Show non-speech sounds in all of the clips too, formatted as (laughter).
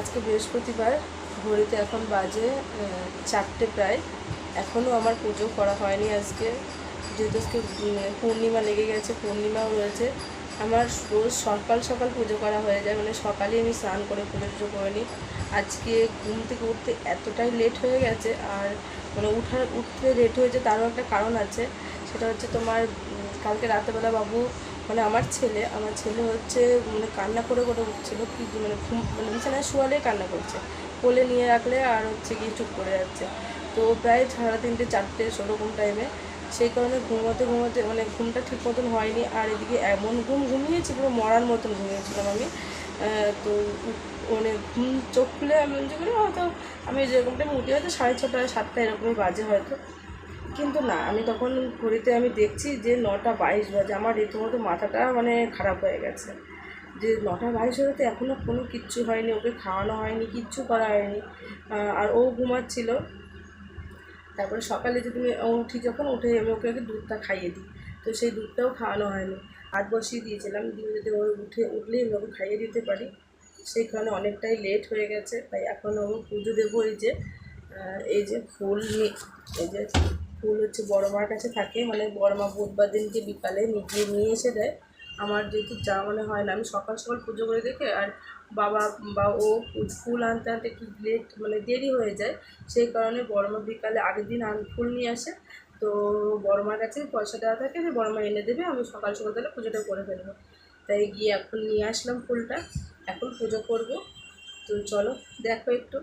আজকে বৃহস্পতিবার, ঘড়িতে এখন বাজে চারটে প্রায়। এখনও আমার পুজো করা হয়নি আজকে। যেহেতু আজকে পূর্ণিমা লেগে গেছে, পূর্ণিমাও রয়েছে। আমার রোজ সকাল সকাল পুজো করা হয়ে যায় মানে সকালে আমি স্নান করে পুজো টুজো করে নিই আজকে ঘুম থেকে উঠতে এতটাই লেট হয়ে গেছে, আর মানে উঠার, উঠতে লেট হয়েছে তারও একটা কারণ আছে। সেটা হচ্ছে তোমার কালকে রাতেবেলা বাবু মানে আমার ছেলে আমার ছেলে হচ্ছে মানে কান্না করে করে উঠছিল, কি মানে ঘুম মানে বিছানায় শোয়ালে কান্না করছে। কোলে নিয়ে রাখলে আর হচ্ছে কি চুপ করে যাচ্ছে। তো প্রায় সাড়ে তিনটে, চারটে, সেরকম টাইমে সেই কারণে ঘুমোতে ঘুমোতে মানে ঘুমটা ঠিক মতন হয়নি। আর এদিকে এমন ঘুম ঘুমিয়েছি পুরো মরার মতন ঘুমিয়েছিলাম আমি। তো মানে ঘুম চোখ খুলে আমি যে হয়তো আমি যেরকম টাইম উঠে হয়তো সাড়ে ছটা, সাতটা এরকমই বাজে হয়তো। কিন্তু না, আমি তখন ঘড়িতে আমি দেখছি যে নটা বাইশ বাজে। আমার রীতিমতো মাথাটা মানে খারাপ হয়ে গেছে। যে নটা বাইশ হয়ে তো এখনও কোনো কিচ্ছু হয়নি, ওকে খাওয়ানো হয়নি, কিচ্ছু করা হয়নি। আর ও ঘুমাচ্ছিল। তারপরে সকালে যে তুমি উঠি যখন, উঠে আমি ওকে আগে দুধটা খাইয়ে দিই। তো সেই দুধটাও খাওয়ানো হয়নি। হাত বসিয়ে দিয়েছিলাম। দিয়ে যদি ও উঠে, উঠলেই আমি ওকে খাইয়ে দিতে পারি। সেই কারণে অনেকটাই লেট হয়ে গেছে। তাই এখন ও পুজো দেবো এই যে এই যে ফুল এই যে ফুল হচ্ছে বড় মার কাছে থাকে। মানে বড় মা বুধবার দিনকে বিকালে নিজে নিয়ে এসে দেয়। আমার যেহেতু যা মনে হয় না, আমি সকাল সকাল পুজো করে দেখে আর বাবা, বা ও ফুল আনতে আনতে একটু লেট মানে দেরি হয়ে যায়। সেই কারণে বড়মা বিকালে আগের দিন আন ফুল নিয়ে আসে। তো বড়মার কাছে পয়সা দেওয়া থাকে যে বড়মা এনে দেবে, আমি সকাল সকাল তাহলে পুজোটা করে ফেলব। তাই গিয়ে এখন নিয়ে আসলাম ফুলটা। এখন পুজো করব। তো চলো, দেখো একটু।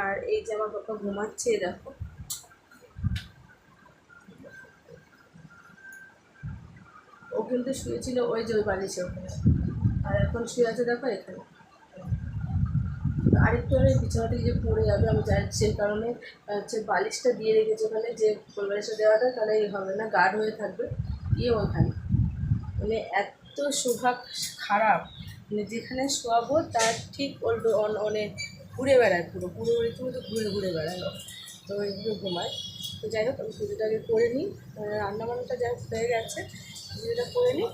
আর এই যে আমার বাবা ঘুমাচ্ছে, দেখো। কিন্তু শুয়েছিল, ওই যে ওই বালিশে ওখানে। আর এখন শুয়ে আছে দেখো এখানে। আরেকটু হলে বিছানা থেকে যে পড়ে যাবে, আমি জানি সেই কারণে হচ্ছে বালিশটা দিয়ে রেখেছি ওখানে, যে বালিশটা দেওয়াটা, তাহলে এই হবে না গার্ড হয়ে থাকবে। দিয়ে ওখানে। মানে এত সুভাগ খারাপ। মানে যেখানে শোয়াবো, তার ঠিক অন- অনেক ঘুরে বেড়ায় পুরো। পুরো রীতিমতো ঘুরে ঘুরে বেড়ায় তো এইগুলো ঘুমায়। তো যাই হোক, আমি পুজোটাকে করে নিই। রান্না বান্নাটা যাই হোক হয়ে গেছে। পুজোটা করে নিই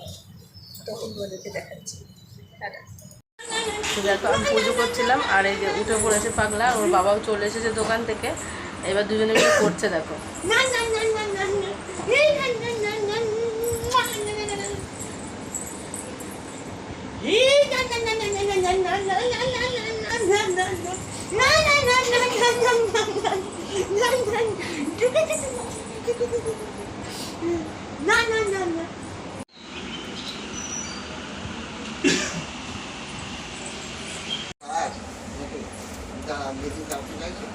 তখন তোমাদেরকে দেখাচ্ছি। দেখো আমি পুজো করছিলাম আর এই যে উঠে পড়েছে পাগলা ওর বাবাও চলে এসেছে দোকান থেকে। এবার দুজনে মিলে করছে দেখো। (laughs) চাইছো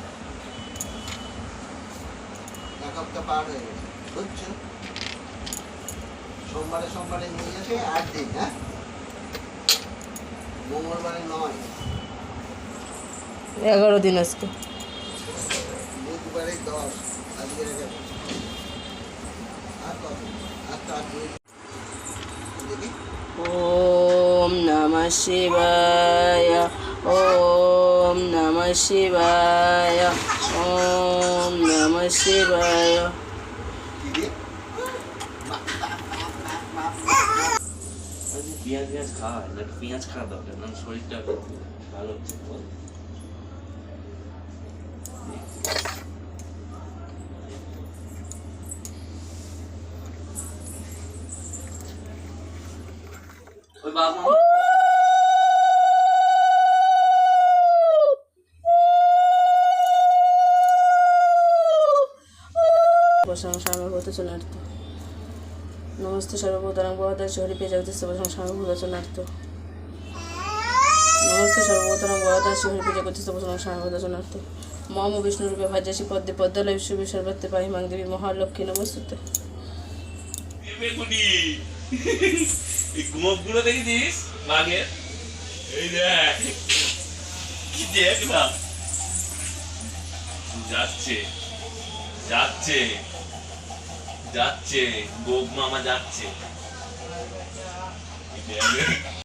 এক সপ্তাহ পার হয়ে গেছে বুঝছ? সোমবারে সোমবারে নিয়ে যাবে আট দিন হ্যাঁ? মঙ্গলবারে নয়। এগারো দিন আজকে। বুধবারে দশ আজকে। আর কত? আর তো ওম নমঃ শিবায়। ওম নমঃ শিবায় ওম নমঃ শিবায় কি দিয়ে আরে পেঁয়াজ পেঁয়াজ খাওয়া না পেঁয়াজ খাওয়া দরকার না শরীরটা ভালো হচ্ছে বল ওই বাবা সংসারভূতচনার্থ নমস্তে সর্বভূতানাং ভগবতার হরি পেজাগতিস্ত সংসারভূতচনার্থ নমস্তে সর্বভূতানাং ভগবতার হরি পেজাগতিস্ত সংসারভূতচনার্থ মম বিষ্ণুরূপে ভাজ্যাসি পদ্মে সর্বত্রে পাহি, মাং দেবী মহালক্ষ্মী নমস্তুতে। যাচ্ছে যাচ্ছে। যাচ্ছে গোপ মামা যাচ্ছে।